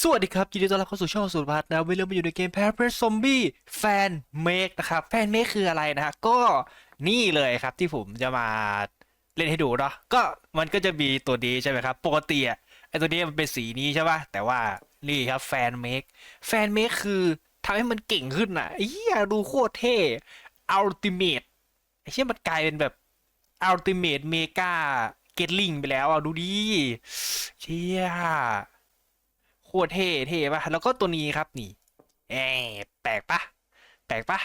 สวัสดีครับ ยินดีต้อนรับเข้าสู่ช่องสุรพัฒน์นะเวลามาอยู่ในเกม p a r a p r e s Zombie Fan Make นะครับ Fan Make คืออะไรนะฮะก็นี่เลยครับที่ผมจะมาเล่นให้ดูเนาะก็มันก็จะมีตัวนี้ใช่ไหมครับ ปกติอะไอตัวนี้มันเป็นสีนี้ใช่ป่ะแต่ว่านี่ครับ Fan Make Fan Make คือทำให้มันเก่งขึ้นอะเหี้ยดูโคตรเท่ Ultimate ไอเชี่ยมันกลายเป็นแบบ Ultimate Mega Gatling ไปแล้วอะดูดิเชี่ย คตรเท่เท่ปะแล้วก็ตัวนี้ครับนี่แอบแปลกปะแปลกปะ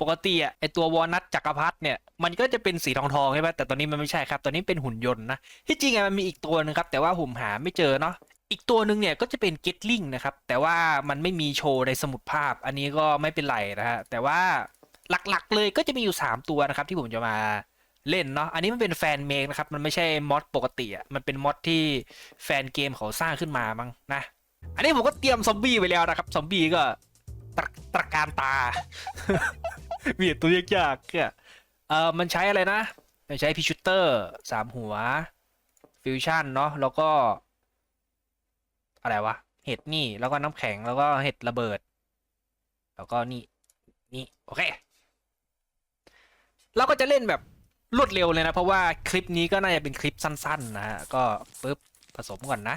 ปกติอะไอตัววอลนัทจักรพรรดิเนี่ยมันก็จะเป็นสีทองทองๆใช่ปะแต่ตอนนี้มันไม่ใช่ครับตอนนี้เป็นหุ่นยนต์นะที่จริงอะมันมีอีกตัวนึงครับแต่ว่าผมหาไม่เจอเนาะอีกตัวหนึ่งเนี่ยก็จะเป็นเกตลิงนะครับแต่ว่ามันไม่มีโชว์ในสมุดภาพ อันนี้ก็ไม่เป็นไรนะฮะแต่ว่าหลักๆเลยก็จะมีอยู่ 3 ตัวนะครับที่ผมจะมาเล่นเนาะ อันนี้มันเป็นแฟนเมกนะครับ มันไม่ใช่มอดปกติอะมันเป็นมอดที่แฟนเกมเขาสร้างขึ้นมามั้งนะ อันนี้ผมก็เตรียมซอมบี้ไปแล้วนะครับซอมบี้ก็ตระตระการตาเวียดตัวยากๆเนี่ยเออมันใช้อะไรนะมันใช้พิชูเตอร์สามหัวฟิวชั่นเนาะแล้วก็ อะไรวะ เห็ดนี่แล้วก็น้ำแข็งแล้วก็เห็ดระเบิด แล้วก็นี่นี่โอเคเราก็จะเล่นแบบรวดเร็วเลยนะ เพราะว่าคลิปนี้ก็น่าจะเป็นคลิปสั้น ๆ นะฮะก็ปึ๊บผสมก่อนนะ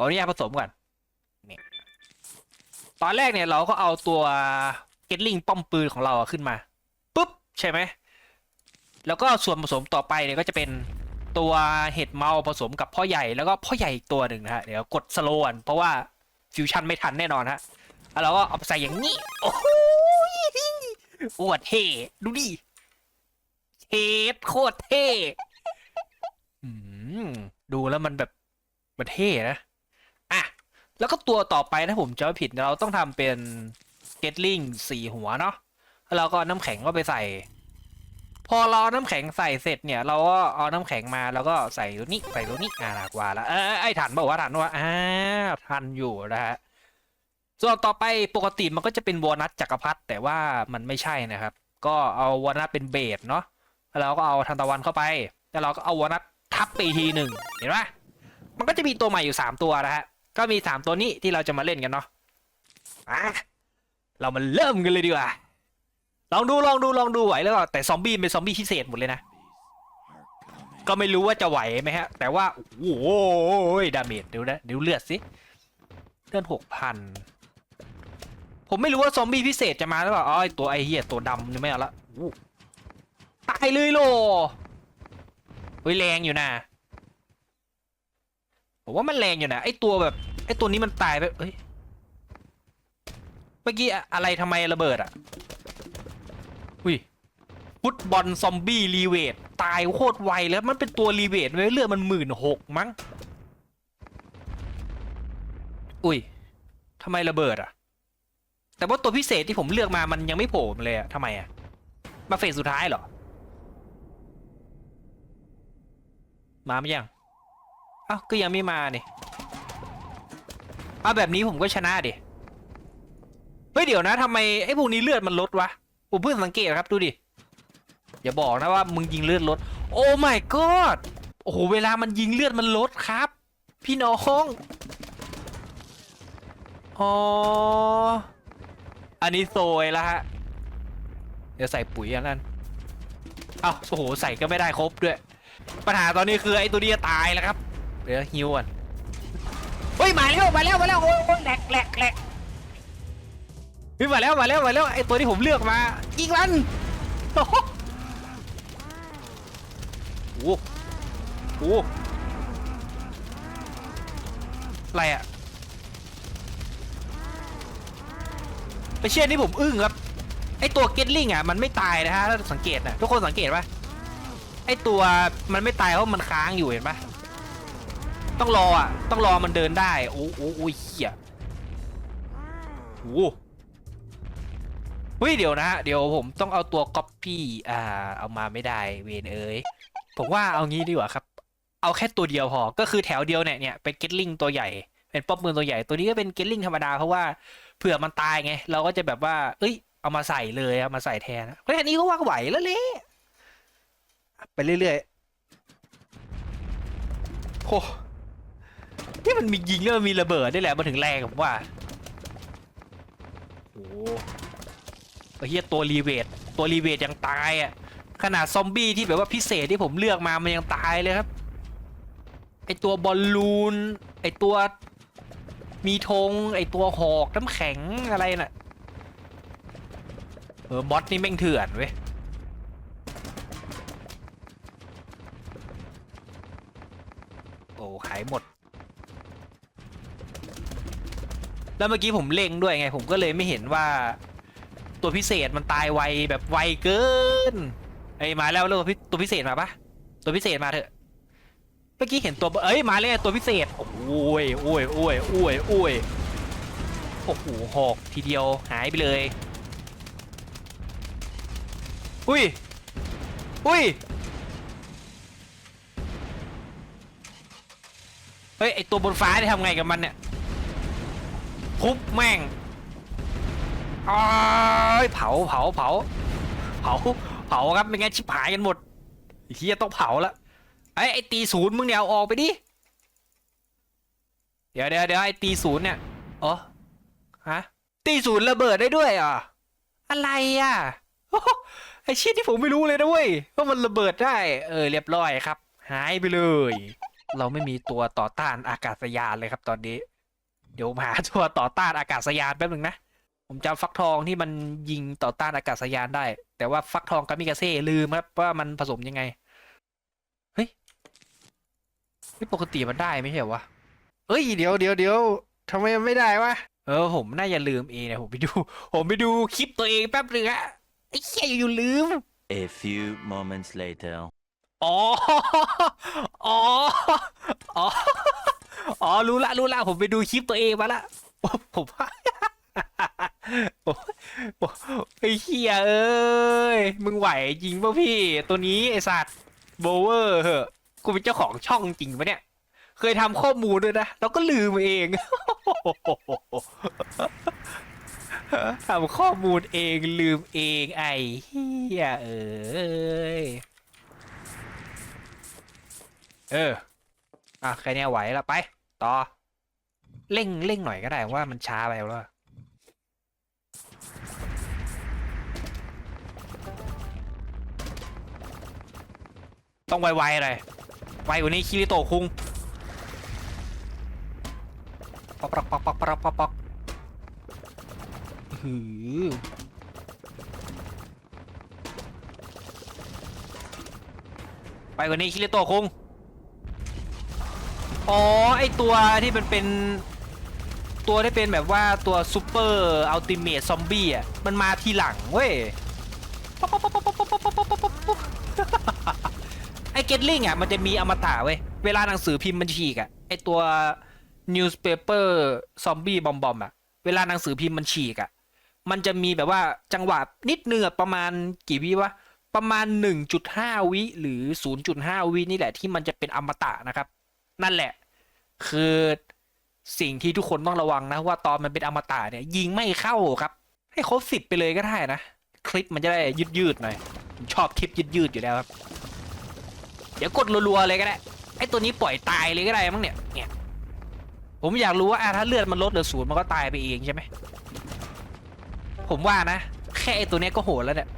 ออนุญาตผสมก่อนตอนแรกเนี่ยเราก็เอาตัวเกตลิงป้อมปืนของเราขึ้นมาปุ๊บใช่ไหมแล้วก็ส่วนผสมต่อไปเนี่ยก็จะเป็นตัวเห็ดเมาผสมกับพ่อใหญ่แล้วก็พ่อใหญ่อีกตัวหนึ่งนะฮะเดี๋ยวกดสโลว์ก่อนเพราะว่าฟิวชั่นไม่ทันแน่นอนฮะแล้วเราก็เอาไปใส่อย่างนี้โอ้โหโคตรเท่ดูดิเทสโคตรเท่ดูแล้วมันแบบมันเท่นะ แล้วก็ตัวต่อไปถ้าผมจำไม่ผิดเราต้องทำเป็นเกตลิงสี่หัวเนาะแล้วเราก็เอาน้ำแข็งก็ไปใส่ พอเราเอาน้ำแข็งใส่เสร็จเนี่ย เราก็เอาน้ำแข็งมาแล้วก็ใส่ตัวนี้ใส่ตัวนี้อ่าหนักว่าล้วเออไอ้ทันบอกว่าทันว่าอ่าทันอยู่นะฮะส่วนต่อไปปกติมันก็จะเป็นวอนัทจักรพรรดิแต่ว่ามันไม่ใช่นะครับ ก็เอาวอนัทเป็นเบสเนาะแล้วก็เอาทันตะวันเข้าไป แล้วเราก็เอาวอนัททับไปทีหนึ่งเห็นไหมมันก็จะมีตัวใหม่อยู่ 3 ตัวนะฮะ ก็มี3ตัวนี้ที่เราจะมาเล่นกันเนาะอะเรามาเริ่มกันเลยดีกว่า ลองดูลองดูลองดูไหวแล้วก็แต่ซอมบี้เป็นซอมบี้พิเศษหมดเลยนะ ก็ไม่รู้ว่าจะไหวไหมฮะ แต่ว่า โอ้โหดาเมจเดี๋ยวนะเดี๋ยวเลือดสิเลือดหกพันผมไม่รู้ว่าซอมบี้พิเศษจะมาหรือเปล่าอ๋อตัวไอเหี้ยตัวดำนี่ไม่เอาละตายเลยโลเฮ้ยแรงอยู่นะผมว่ามันแรงอยู่นะไอตัวแบบ อตัวนี้มันตายไปเอ้ย เมื่อกี้อะอะไรทำไมระเบิดอะ อุ้ยฟุตบอลซอมบี้รีเวทตายโคตรไวแล้วมันเป็นตัวรีเวทไว้ยเลือดมันหมื่นหกมั้ง อุ้ยทำไมระเบิดอะ แต่ว่าตัวพิเศษที่ผมเลือกมามันยังไม่โผล่มาเลยอะทำไมอะ มาเฟสสุดท้ายเหรอ มาไม่ยังอ้าก็ยังไม่มาเนี่ย เอาแบบนี้ผมก็ชนะดิ เฮ้ยเดี๋ยวนะทำไมไอ้พวกนี้เลือดมันลดวะ ผมเพิ่งสังเกตครับดูดิ อย่าบอกนะว่ามึงยิงเลือดลด โอ้ my god โอ้โหเวลามันยิงเลือดมันลดครับ พี่น้องอ๋ออันนี้โซยแล้วฮะ เดี๋ยวใส่ปุ๋ยอันนั้นอ้าวโอ้โหใส่ก็ไม่ได้ครบด้วย ปัญหาตอนนี้คือไอ้ตัวนี้ตายแล้วครับ เดี๋ยวฮิวก่อน เฮ้ยมาแล้วมาแล้วมาแล้วโอ้ยแหลกแหลกแหลกเฮ้ยมาแล้วมาแล้วมาแล้วไอตัวที่ผมเลือกมายิงมันโอ้โหโอ้โหอะไรอะไปเชื่อนี่ผมอึ้งครับไอตัวเกตลิงอะมันไม่ตายนะฮะถ้าสังเกตนะทุกคนสังเกตปะไอตัวมันไม่ตายเพราะมันค้างอยู่เห็นปะ ต้องรออะ ต้องรอมันเดินได้ โอ้โอ้โอ้ยเหี้ยโอ้เฮ้ยเดี๋ยวนะ เดี๋ยวผมต้องเอาตัวก๊อปปี้อ่า เอามาไม่ได้เวนเอ้ยผมว่าเอางี้ดีกว่าครับ เอาแค่ตัวเดียวพอ ก็คือแถวเดียวเนี่ยเนี่ยเป็นเกตลิงตัวใหญ่ เป็นป๊อปมือตัวใหญ่ ตัวนี้ก็เป็นเกตลิงธรรมดาเพราะว่าเผื่อมันตายไง เราก็จะแบบว่า เอ้ย เอามาใส่เลยเอามาใส่แทนเฮ้ยอันนี้ก็ว่าไหวแล้วเลยไปเรื่อยๆโอ้ ที่มันมียิงแล้วมันมีระเบิดได้แหละมันถึงแรงผมว่าโอ้โหไอ้เฮียตัวรีเวทตัวรีเวทยังตายอะขนาดซอมบี้ที่แบบว่าพิเศษที่ผมเลือกมามันยังตายเลยครับไอตัวบอลลูนไอตัวมีธงไอตัวหอกน้ำแข็งอะไรน่ะเออบอสนี่แม่งเถื่อนเว้ยโอ้ขายหมด แล้วเมื่อกี้ผมเล็งด้วยไง ผมก็เลยไม่เห็นว่า ตัวพิเศษมันตายไวแบบไวเกินไอ้มาแล้วแล้วตัวพิตัวพิเศษมาปะตัวพิเศษมาเถอะ เมื่อกี้เห็นตัวเอ้ยมาแล้วตัวพิเศษโอ้ยโอ้ยโอ้ยโอ้ยโอ้ยโอ้โหหอกทีเดียวหายไปเลย อุ้ยอุ้ยเฮ้ยไอตัวบนฟ้าได้ทำไงกับมันเนี่ย ทุบแม่งอ้ายเผาเผาเผา เผาเผาครับไม่งั้นชิบหายกันหมดเฮียต้องเผาละไอ้ไอ้ตีศูนย์มึงเนี่ยเอาออกไปดิเดี๋ยวเดี๋ยวเดี๋ยวไอ้ตีศูนย์เนี่ยอ๋อฮะตีศูนย์ระเบิดได้ด้วยอะอะไรอะโอ้ชิ้นที่ผมไม่รู้เลยนะเว้ยว่ามันระเบิดได้ เออเรียบร้อยครับ หายไปเลย เราไม่มีตัวต่อต้านอากาศยานเลยครับตอนนี้ เดี๋ยวผมหาตัวต่อต้านอากาศยานแป๊บหนึ่งนะ ผมจำฟักทองที่มันยิงต่อต้านอากาศยานได้ แต่ว่าฟักทองกามิกาเซ่ลืมครับว่ามันผสมยังไง เฮ้ยนี่ปกติมันได้ไม่ใช่เหรอวะเอ้ยเดี๋ยวเดี๋ยวเดี๋ยวทำไมมันไม่ได้วะ เออผมน่าจะลืมเองนะผมไปดู ผมไปดูคลิปตัวเองแป๊บหนึงอะไอ้เหี้ยอยู่ๆลืม A few moments later. อ๋อ อ๋อ อ๋อ อ๋อรู้ละรู้ละผมไปดูคลิปตัวเองมาละผมว่าไอ้เฮียเอ้ยมึงไหวจริงป่ะพี่ ตัวนี้ไอสัตว์โบเวอร์เหอะกูเป็นเจ้าของช่องจริงปะเนี่ย เคยทำข้อมูลด้วยนะแล้วก็ลืมเองทำข้อมูลเองลืมเองไอ้เฮียเอ้ยเอออะแค่เนี้ยไหวแล้วไป ต่อ เร่งเร่งหน่อยก็ได้ว่ามันช้าไปแล้ว ต้องไวๆเลยไวกว่านี้คิริโตคุงปอกปอกปอกปอกปอกปอกปอกหือไปกว่านี้คิริโตคุง อ๋อไอตัวที่มันเป็นตัวที่เป็นแบบว่าตัวซูเปอร์อัลติเมทซอมบี้อะมันมาทีหลังเว้ยไอเกตลิงอะมันจะมีอมตะเว้ยเวลาหนังสือพิมพ์มันฉีกอะไอตัว newspaper ซอมบี้บอมบอมอะเวลาหนังสือพิมพ์มันฉีกอะมันจะมีแบบว่าจังหวะนิดเนือประมาณกี่วิวะประมาณ 1.5 วิหรือ 0.5 วินี่แหละที่มันจะเป็นอมตะนะครับ นั่นแหละ คือสิ่งที่ทุกคนต้องระวังนะว่าตอนมันเป็นอมตะเนี่ย ยิงไม่เข้าครับ ให้ครบสิบไปเลยก็ได้นะ คลิปมันจะได้ยืดยืดหน่อยผมชอบคลิปยืดยืดอยู่แล้วครับ เดี๋ยวกดรัวๆเลยก็ได้ไอ้ตัวนี้ปล่อยตายเลยก็ได้มั้งเนี่ยเนี่ย ผมอยากรู้ว่าอะถ้าเลือดมันลดเหลือศูนย์มันก็ตายไปเองใช่ไหมผมว่านะ แค่ไอ้ตัวนี้ก็โหดแล้วเนี่ย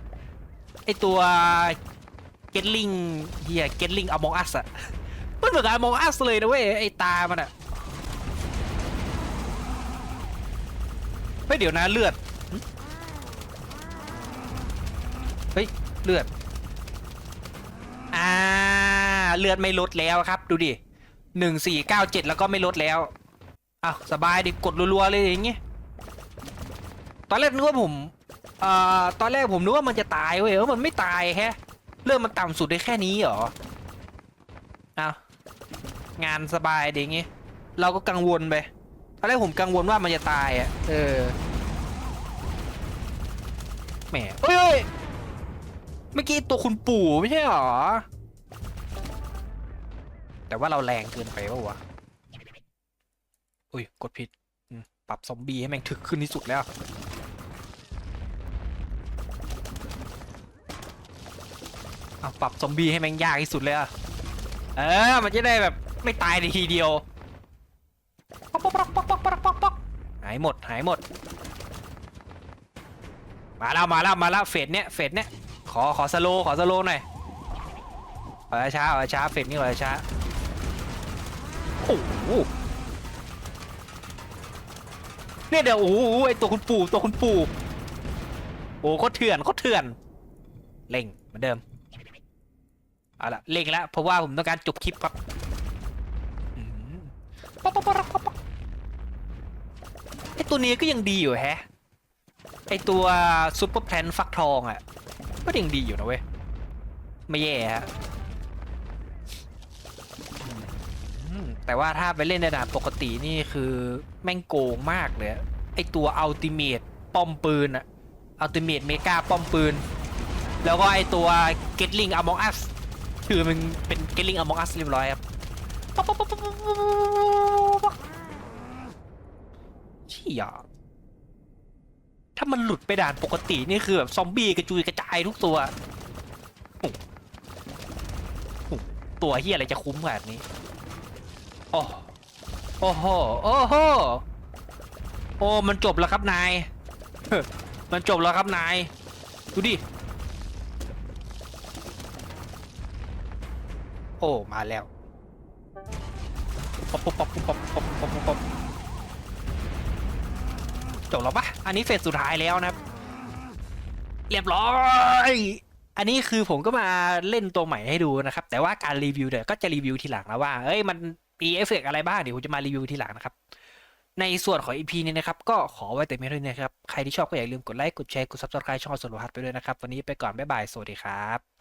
ไอ้ตัวเกตลิงเฮียเกตลิงอมองอัสอะ มันเหมือนกับมองอัสเลยนะเว้ยไอ้ตามันอะเฮ้ยเดี๋ยวนะเลือดเฮ้ยเลือดอ่าเลือดไม่ลดแล้วครับ ดูดิหนึ่งสี่เก้าเจ็ดแล้วก็ไม่ลดแล้วอ้าวสบายดิกดรัวๆเลยอย่างงี้ตอนแรกนึกว่าผมเอ่อตอนแรกผมนึกว่ามันจะตายเว้ยเออมันไม่ตายแฮะเลือดมันต่ำสุดได้แค่นี้เหรออ้าว งานสบายดีงี้ เราก็กังวลไปตอนแรกผมกังวลว่ามันจะตายอะ เออ แหมเฮ้ยเฮ้ยเมื่อกี้ตัวคุณปู่ไม่ใช่หรอ แต่ว่าเราแรงเกินไปปะวะ อุ้ย กดผิดอืมปรับซอมบี้ให้แม่งถึกขึ้นที่สุดแล้วเอาปรับซอมบี้ให้แม่งยากที่สุดเลยอะเออ มันจะได้แบบ ไม่ตายในทีเดียวป๊อกป๊อกปอกปอกปอกหายหมดหายหมด มาแล้วมาแล้วมาแล้วเฟสเนี้ยเฟสเนี้ยขอขอสโลขอสโลหน่อยขอช้าขอช้าเฟสนี้ขอช้าโอ้โหเนี่ยเดี๋ยวโอ้โหไอตัวคุณปู่ตัวคุณปู่โอ้โคตรเถื่อนโคตรเถื่อนเล่งเหมือนเดิมเอาละเล่งแล้วเพราะว่าผมต้องการจบคลิปครับ ไอตัวนี้ก็ยังดีอยู่แฮะ ไอตัวซุปเปอร์แพลนฟักทองอะ ก็ยังดีอยู่นะเว้ย ไม่แย่ฮะแต่ว่าถ้าไปเล่นในด่านปกตินี่คือแม่งโกงมากเลย ไอตัวอัลติเม e ป้อมปืนอะอัลติเม e เมกาป้อมปืน แล้วก็ไอตัวเกตลิงอ m มองอัสคือมันเป็นเกตลิงอ m มองอัสเรียบร้อยครับ เชี่ยถ้ามันหลุดไปด่านปกตินี่คือแบบซอมบี้กระจุยกระจายทุกตัว ตัวเฮียอะไรจะคุ้มขนาดนี้โอ้โอ้โหโอ้โหโอ้มันจบแล้วครับนาย มันจบแล้วครับนาย ดูดิ โอ้ มาแล้ว ป๊อปป๊อปป๊อปป๊อปป๊อปป๊อปป๊อปป๊อปจบแล้วปะอันนี้เฟสสุดท้ายแล้วนะครับ เรียบร้อย อันนี้คือผมก็มาเล่นตัวใหม่ให้ดูนะครับ แต่ว่าการรีวิวเนี่ยวก็จะรีวิวทีหลังนะว่า เอ้ยมันมีเอฟเฟกอะไรบ้างเดี๋ยวผมจะมารีวิวทีหลังนะครับ ในส่วนของ EP นี้นะครับ ก็ขอไว้แต่เพียงเท่านี้นะครับ ใครที่ชอบก็อย่าลืมกดไลค์ กดแชร์ กด subscribe ช่องส่วนโลหัสไปด้วยนะครับ วันนี้ไปก่อน บ๊ายบาย สวัสดีครับ